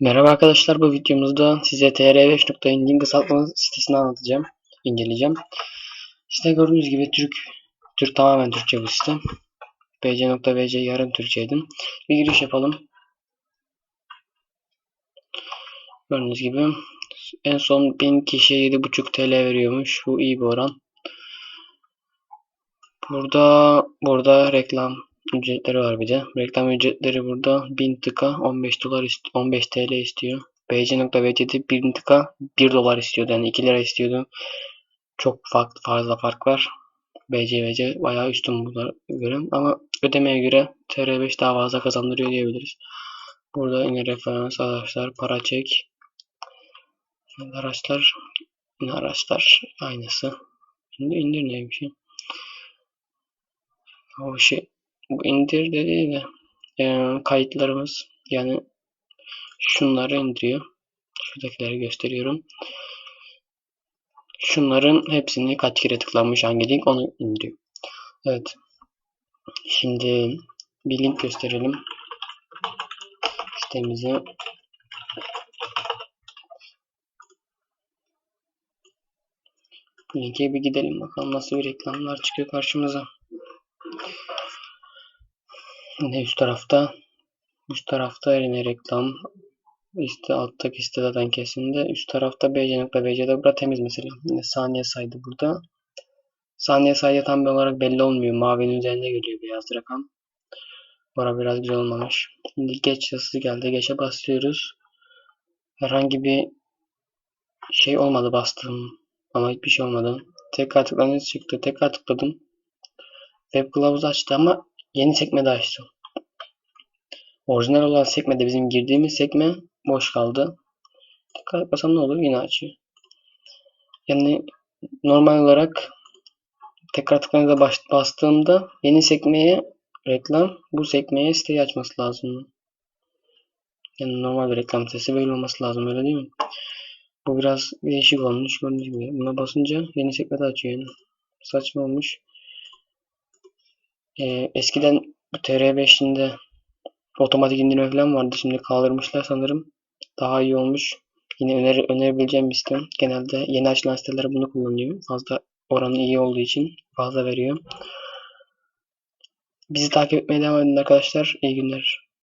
Merhaba arkadaşlar bu videomuzda size tr5.ind'in kısaltma sitesini anlatacağım, inceleyeceğim. İşte gördüğünüz gibi Türk, Türk tamamen Türkçe bu site. bc.bc yarım Türkçeydi. Bir giriş yapalım. Gördüğünüz gibi en son 1000 kişiye 7.5 TL veriyormuş. Bu iyi bir oran. Burada burada reklam ücretleri var bir de. Reklam ücretleri burada 1000 tıka 15 dolar 15 TL istiyor. BC.BC'de 1000 tıka 1 dolar istiyordu. Yani 2 lira istiyordu. Çok farklı fazla fark var. BCVC bayağı üstün buna göre ama ödemeye göre TR5 daha fazla kazandırıyor diyebiliriz. Burada yine referans araçlar, para çek, araçlar, araçlar aynısı. Şimdi indir neymiş? O şey bu indir dedi de e, kayıtlarımız yani şunları indiriyor. Şuradakileri gösteriyorum. Şunların hepsini kaç kere tıklanmış hangi link onu indiriyor. Evet. Şimdi bir link gösterelim. Sitemize linke bir gidelim bakalım nasıl bir reklamlar çıkıyor karşımıza. Yine üst tarafta üst tarafta yine reklam işte alttaki site zaten kesimde. Üst tarafta BC.BC'de burada temiz mesela. Yine saniye saydı burada. Saniye sayı tam olarak belli olmuyor. Mavinin üzerinde geliyor beyaz rakam. Bura biraz güzel olmamış. Şimdi geç yazısı geldi. Geçe basıyoruz. Herhangi bir şey olmadı bastım. Ama hiçbir şey olmadı. Tekrar tıklanınca çıktı. Tekrar tıkladım. Web kılavuzu açtı ama yeni sekmede açtı. Orijinal olan sekmede bizim girdiğimiz sekme boş kaldı. Tekrar basam ne olur? Yine açıyor. Yani normal olarak tekrar tıklanınca bastığımda yeni sekmeye reklam bu sekmeye siteyi açması lazım. Yani normal bir reklam sitesi böyle olması lazım öyle değil mi? Bu biraz değişik olmuş gördüğünüz gibi. Buna basınca yeni sekmede açıyor yani. Saçma olmuş. Ee, eskiden TR5'inde otomatik indirme falan vardı. Şimdi kaldırmışlar sanırım. Daha iyi olmuş. Yine öner önerebileceğim bir sistem. Genelde yeni açılan siteler bunu kullanıyor. Fazla oranı iyi olduğu için fazla veriyor. Bizi takip etmeye devam edin arkadaşlar. İyi günler.